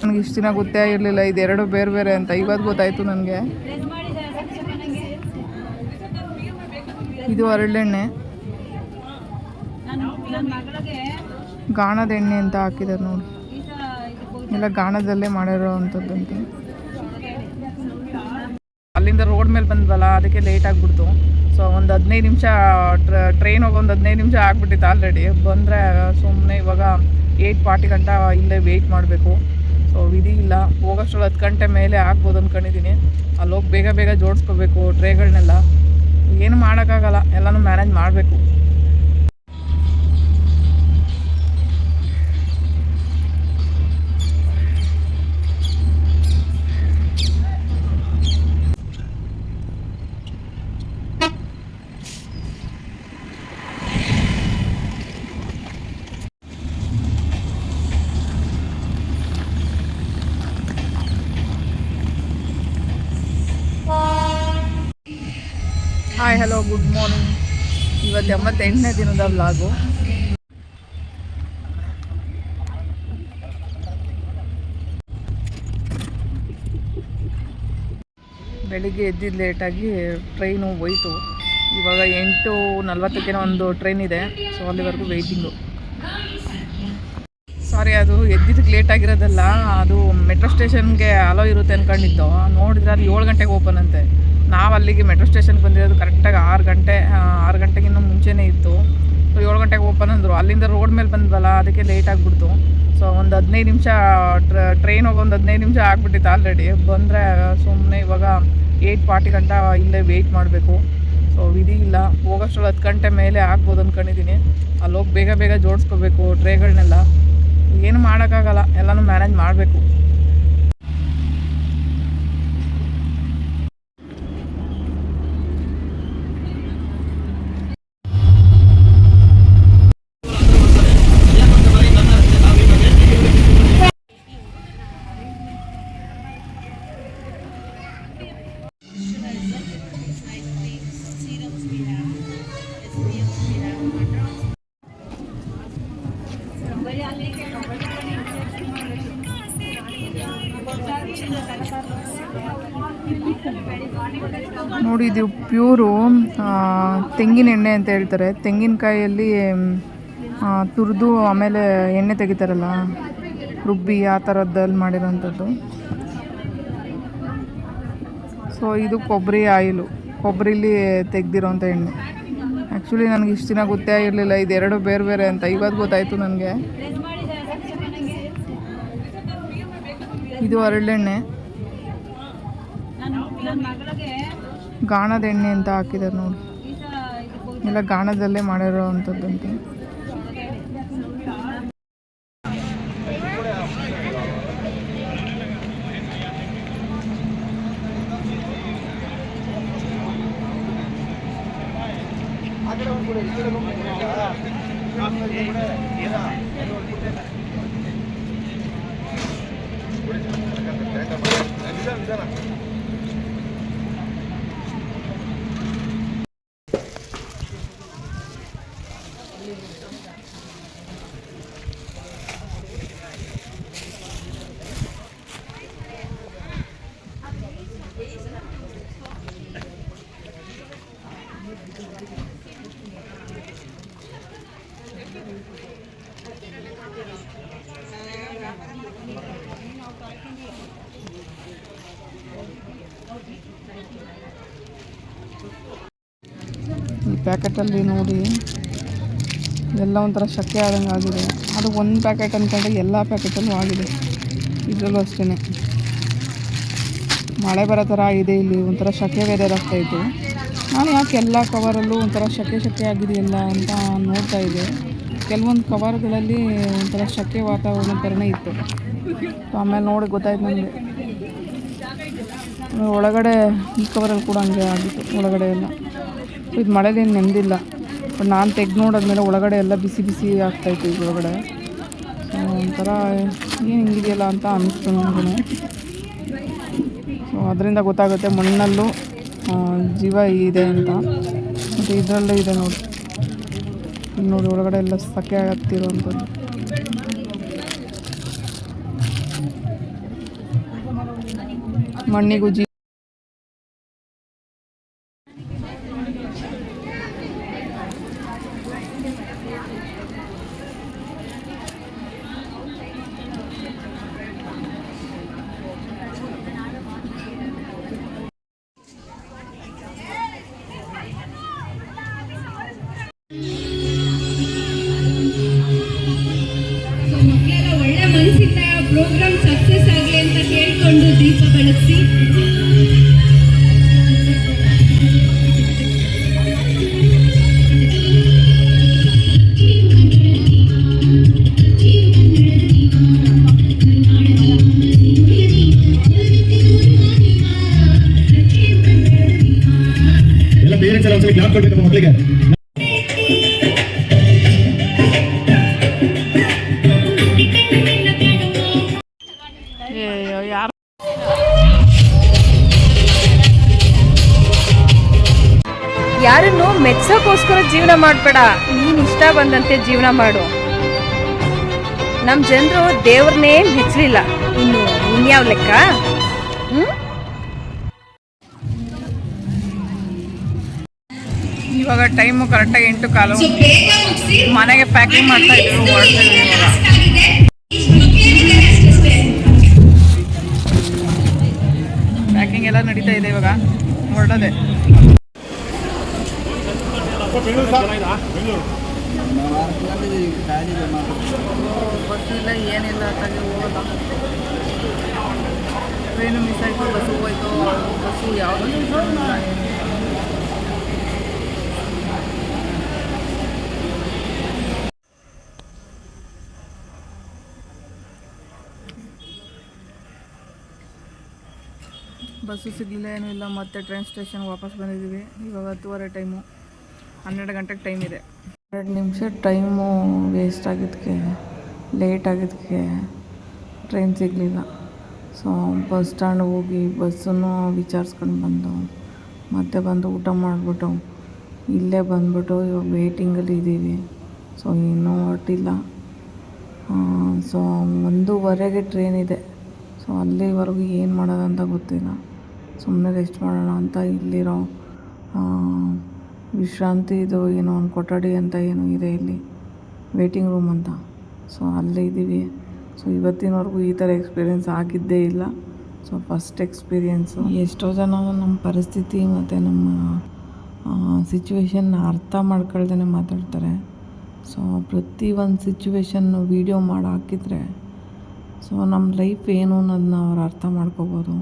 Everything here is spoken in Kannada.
ನನಗೆ ಇಷ್ಟು ದಿನ ಗೊತ್ತೇ ಇರಲಿಲ್ಲ ಇದೆರಡು ಬೇರೆ ಬೇರೆ ಅಂತ. ಇವತ್ತು ಗೊತ್ತಾಯಿತು ನನಗೆ. ಇದು ಹರಳೆಣ್ಣೆ ಗಾಣದ ಎಣ್ಣೆ ಅಂತ ಹಾಕಿದ್ದಾರೆ ನೋಡಿ. ಎಲ್ಲ ಗಾಣದಲ್ಲೇ ಮಾಡಿರೋ ಅಂಥದ್ದು ಅಂತ ಅಲ್ಲಿಂದ ರೋಡ್ ಮೇಲೆ ಬಂದ್ವಲ್ಲ, ಅದಕ್ಕೆ ಲೇಟ್ ಆಗಿಬಿಡ್ತು. ಸೊ ಒಂದು ಹದಿನೈದು ನಿಮಿಷ ಟ್ರೈನ್ ಹೋಗಿ ಒಂದು ಹದಿನೈದು ನಿಮಿಷ ಆಗ್ಬಿಟ್ಟಿತ್ತು ಆಲ್ರೆಡಿ ಬಂದರೆ ಸುಮ್ಮನೆ ಇವಾಗ ಏಯ್ಟ್ ಫಾರ್ಟಿ ಗಂಟ ಇಲ್ಲೇ ವೆಯ್ಟ್ ಮಾಡಬೇಕು. ಸೊ ವಿಧಿ ಇಲ್ಲ. ಹೋಗೋಷ್ಟ್ರಲ್ಲಿ ಹತ್ತು ಗಂಟೆ ಮೇಲೆ ಆಗ್ಬೋದು ಅಂದ್ಕೊಂಡಿದ್ದೀನಿ ಅಲ್ಲಿ ಹೋಗಿ ಬೇಗ ಬೇಗ ಜೋಡಿಸ್ಕೋಬೇಕು ಟ್ರೇಗಳನ್ನೆಲ್ಲ ಏನು ಮಾಡೋಕ್ಕಾಗಲ್ಲ. ಎಲ್ಲನೂ ಮ್ಯಾನೇಜ್ ಮಾಡಬೇಕು. ಹಾಯ್ ಹಲೋ ಗುಡ್ ಮಾರ್ನಿಂಗ್ ಇವತ್ತು ಎಂಬತ್ತೆಂಟನೇ ದಿನದ ವ್ಲಾಗು ಬೆಳಿಗ್ಗೆ ಎದ್ದಿದ್ದು ಲೇಟಾಗಿ ಟ್ರೈನು ಹೋಯ್ತು. ಇವಾಗ ಎಂಟು ನಲ್ವತ್ತಕ್ಕೇನೋ ಒಂದು ಟ್ರೈನ್ ಇದೆ ಸೊ ಅಲ್ಲಿವರೆಗೂ ವೆಯ್ಟಿಂಗು ಸಾರಿ ಅದು ಎದ್ದಿದ್ದಕ್ಕೆ ಲೇಟ್ ಆಗಿರೋದಲ್ಲ, ಅದು ಮೆಟ್ರೋ ಸ್ಟೇಷನ್ಗೆ ಅಲೋ ಇರುತ್ತೆ ಅನ್ಕೊಂಡಿದ್ದು. ನೋಡಿದ್ರೆ ಅದು ಏಳು ಗಂಟೆಗೆ ಓಪನ್ ಅಂತೆ. ನಾವು ಅಲ್ಲಿಗೆ ಮೆಟ್ರೋ ಸ್ಟೇಷನ್ಗೆ ಬಂದಿರೋದು ಕರೆಕ್ಟಾಗಿ ಆರು ಗಂಟೆ ಆರು ಗಂಟೆಗಿನ್ನೂ ಮುಂಚೆನೇ ಇತ್ತು. ಸೊ ಏಳು ಗಂಟೆಗೆ ಓಪನ್ ಅಂದರು. ಅಲ್ಲಿಂದ ರೋಡ್ ಮೇಲೆ ಬಂದ್ವಲ್ಲ, ಅದಕ್ಕೆ ಲೇಟ್ ಆಗಿಬಿಡ್ತು. ಸೊ ಒಂದು ಹದಿನೈದು ನಿಮಿಷ ಟ್ರೈನ್ ಹೋಗಿ ಒಂದು ಹದಿನೈದು ನಿಮಿಷ ಆಗ್ಬಿಟ್ಟಿತ್ತು ಆಲ್ರೆಡಿ ಬಂದರೆ ಸುಮ್ಮನೆ ಇವಾಗ ಏಯ್ಟ್ ಫಾರ್ಟಿ ಗಂಟ ಇಲ್ಲೇ ವೆಯ್ಟ್ ಮಾಡಬೇಕು. ಸೊ ವಿಧಿ ಇಲ್ಲ. ಹೋಗೋಷ್ಟ್ರಲ್ಲಿ ಹತ್ತು ಗಂಟೆ ಮೇಲೆ ಆಗ್ಬೋದು ಅಂದ್ಕೊಂಡಿದ್ದೀನಿ ಅಲ್ಲಿ ಹೋಗಿ ಬೇಗ ಬೇಗ ಜೋಡಿಸ್ಕೋಬೇಕು ಟ್ರೇಗಳನ್ನೆಲ್ಲ ಏನು ಮಾಡೋಕ್ಕಾಗಲ್ಲ. ಎಲ್ಲನೂ ಮ್ಯಾನೇಜ್ ಮಾಡಬೇಕು. ನೋಡಿ, ಇದು ಪ್ಯೂರು ತೆಂಗಿನ ಎಣ್ಣೆ ಅಂತ ಹೇಳ್ತಾರೆ. ತೆಂಗಿನಕಾಯಲ್ಲಿ ತುರಿದು ಆಮೇಲೆ ಎಣ್ಣೆ ತೆಗಿತಾರಲ್ಲ, ರುಬ್ಬಿ ಆ ಥರದ್ದಲ್ಲಿ ಮಾಡಿರೋಂಥದ್ದು ಸೊ ಇದು ಕೊಬ್ಬರಿ ಆಯಿಲು. ಕೊಬ್ಬರಿಲಿ ತೆಗ್ದಿರೋಂಥ ಎಣ್ಣೆ. ಆ್ಯಕ್ಚುಲಿ ನನಗೆ ಇಷ್ಟು ದಿನ ಗೊತ್ತೇ ಇರಲಿಲ್ಲ ಇದೆರಡು ಬೇರೆ ಬೇರೆ ಅಂತ. ಇವತ್ತು ಗೊತ್ತಾಯಿತು ನನಗೆ. ಇದು ಹರಳೆಣ್ಣೆ ಗಾಣದ ಎಣ್ಣೆ ಅಂತ ಹಾಕಿದ್ದಾರೆ ನೋಡಿ. ಎಲ್ಲ ಗಾಣದಲ್ಲೇ ಮಾಡಿರೋ ಅಂಥದ್ದು Amen. ಪ್ಯಾಕೆಟಲ್ಲಿ ನೋಡಿ. ಎಲ್ಲ ಒಂಥರ ಶಕೆ ಆದಂಗೆ ಆಗಿದೆ. ಅದು ಒಂದು ಪ್ಯಾಕೆಟ್ ಅಂದ್ಕೊಂಡ್ರೆ ಎಲ್ಲ ಪ್ಯಾಕೆಟಲ್ಲೂ ಆಗಿದೆ. ಇದರಲ್ಲೂ ಅಷ್ಟೇ ಮಳೆ ಬರೋ ಥರ ಇದೆ ಇಲ್ಲಿ. ಒಂಥರ ಶಕೆ ವೆದರ್ ಆಗ್ತಾಯಿತ್ತು ನಾನು ಯಾಕೆ ಎಲ್ಲ ಕವರಲ್ಲೂ ಒಂಥರ ಶಕೆ ಶಕೆ ಆಗಿದೆಯಲ್ಲ ಅಂತ ನೋಡ್ತಾ ಇದ್ದೆ. ಕೆಲವೊಂದು ಕವರ್ಗಳಲ್ಲಿ ಒಂಥರ ಶಕೆ ವಾತಾವರಣ ಥರನೇ ಇತ್ತು. ಆಮೇಲೆ ನೋಡಿ ಗೊತ್ತಾಯ್ತು ನನಗೆ ಒಳಗಡೆ ಈ ಕವರಲ್ಲಿ ಕೂಡ ಹಂಗೆ ಆಗಿತ್ತು. ಒಳಗಡೆ ಎಲ್ಲ. ಇದು ಮಳೆದೇನು ನೆಂದಿಲ್ಲ ಬಟ್ ನಾನು ತೆಗ್ದು ನೋಡಿದ್ಮೇಲೆ ಒಳಗಡೆ ಎಲ್ಲ ಬಿಸಿ ಬಿಸಿ ಆಗ್ತಾಯಿತ್ತು ಈಗ ಒಳಗಡೆ. ಒಂಥರ ಏನು ಹಿಂಗಿದೆಯಲ್ಲ ಅಂತ ಅನ್ನಿಸ್ತು ನನಗೂ ಸೊ ಅದರಿಂದ ಗೊತ್ತಾಗುತ್ತೆ ಮಣ್ಣಲ್ಲೂ ಜೀವ ಇದೆ ಅಂತ. ಮತ್ತು ಇದರಲ್ಲೇ ಇದೆ ನೋಡಿ. ನೋಡಿ ಒಳಗಡೆ ಎಲ್ಲ ಸಖೆ ಆಗ್ತಿರುವಂಥದ್ದು ಮಣ್ಣಿಗೂ ಜೀ ಪ್ರೋಗ್ರಾಮ್ ಸಕ್ಸಸ್ ಆಗಲಿ ಅಂತ ಕೇಳ್ಕೊಂಡು ದೀಪ ಬೆಳಗಿಸಿ. ಎಲ್ಲ ಬೇರೆ ಎಲ್ಲ ಒಂದ್ಸಲ ಕ್ಲಾಪ್ ಕೊಡ್ಬೇಕು ನಮ್ಮ ಯಾರನ್ನು ಮೆಚ್ಚೋಕೋಸ್ಕರ ಜೀವನ ಮಾಡಬೇಡ. ನೀನ್ ಇಷ್ಟ ಬಂದಂತೆ ಜೀವನ ಮಾಡು. ನಮ್ಮ ಜನರು ದೇವ್ರನ್ನೇ ಮೆಚ್ಚಲಿಲ್ಲ ಇನ್ನು ಇನ್ಯಾವ ಲೆಕ್ಕ? ಇವಾಗ ಟೈಮು ಕರೆಕ್ಟಾಗಿ ಎಂಟು ಕಾಲು ಮನೆಗೆ ಪ್ಯಾಕಿಂಗ್ ಮಾಡ್ತಾ ಇದ್ರು ನಡೀತಾ ಇದೆ ಇವಾಗ. ಹೊರಡೋದೆ ಏನಿಲ್ಲ ಟ್ರೈನು ಮಿಸ್ ಆಯಿತು ಬಸ್ಸು ಹೋಯ್ತು. ಬಸ್ಸು ಯಾವುದೂ? ಬಸ್ಸು ಸಿಗಲಿಲ್ಲ, ಏನೂ ಇಲ್ಲ. ಮತ್ತೆ ಟ್ರೈನ್ ಸ್ಟೇಷನ್ ವಾಪಸ್ ಬಂದಿದ್ದೀವಿ. ಇವಾಗ ಹತ್ತುವರೆ ಟೈಮು ಹನ್ನೆರಡು ಗಂಟೆಗೆ ಟೈಮ್ ಇದೆ. ಎರಡು ನಿಮಿಷ ಟೈಮು ವೇಸ್ಟ್ ಆಗಿದ್ದಕ್ಕೆ ಲೇಟ್ ಆಗಿದ್ದಕ್ಕೆ ಟ್ರೈನ್ ಸಿಗಲಿಲ್ಲ. ಸೊ ಬಸ್ ಸ್ಟ್ಯಾಂಡ್ ಹೋಗಿ ಬಸ್ಸನ್ನು ವಿಚಾರಿಸ್ಕೊಂಡು ಬಂದು, ಮತ್ತೆ ಬಂದು ಊಟ ಮಾಡಿಬಿಟ್ಟು, ಇಲ್ಲೇ ಬಂದ್ಬಿಟ್ಟು ಇವಾಗ ವೇಟಿಂಗಲ್ಲಿ ಇದ್ದೀವಿ. ಸೊ ಇನ್ನೂ ಹೊರಟಿಲ್ಲ. ಸೊ ಒಂದೂವರೆಗೆ ಟ್ರೈನ್ ಇದೆ. ಸೊ ಅಲ್ಲಿವರೆಗೂ ಏನು ಮಾಡೋದಂತ ಗೊತ್ತಿಲ್ಲ. ಸುಮ್ಮನೆ ರೆಸ್ಟ್ ಮಾಡೋಣ ಅಂತ ಇಲ್ಲಿರೋ ವಿಶ್ರಾಂತಿದು ಏನೋ, ಒಂದು ಕೊಠಡಿ ಅಂತ ಏನೋ ಇದೆ ಇಲ್ಲಿ ವೇಟಿಂಗ್ ರೂಮ್ ಅಂತ. ಸೊ ಅಲ್ಲೇ ಇದ್ದೀವಿ. ಸೊ ಇವತ್ತಿನವರೆಗೂ ಈ ಥರ ಎಕ್ಸ್ಪೀರಿಯೆನ್ಸ್ ಆಗಿದ್ದೇ ಇಲ್ಲ. ಸೊ ಫಸ್ಟ್ ಎಕ್ಸ್ಪೀರಿಯೆನ್ಸು ಎಷ್ಟೋ ಜನ ನಮ್ಮ ಪರಿಸ್ಥಿತಿ ಮತ್ತು ನಮ್ಮ ಸಿಚುವೇಶನ್ನ ಅರ್ಥ ಮಾಡ್ಕೊಳ್ದೇ ಮಾತಾಡ್ತಾರೆ. ಸೊ ಪ್ರತಿ ಒಂದು ಸಿಚುವೇಶನ್ನು ವೀಡಿಯೋ ಮಾಡಿ ಹಾಕಿದರೆ ಸೊ ನಮ್ಮ ಲೈಫ್ ಏನು ಅನ್ನೋದನ್ನ ಅವ್ರು ಅರ್ಥ ಮಾಡ್ಕೋಬೋದು.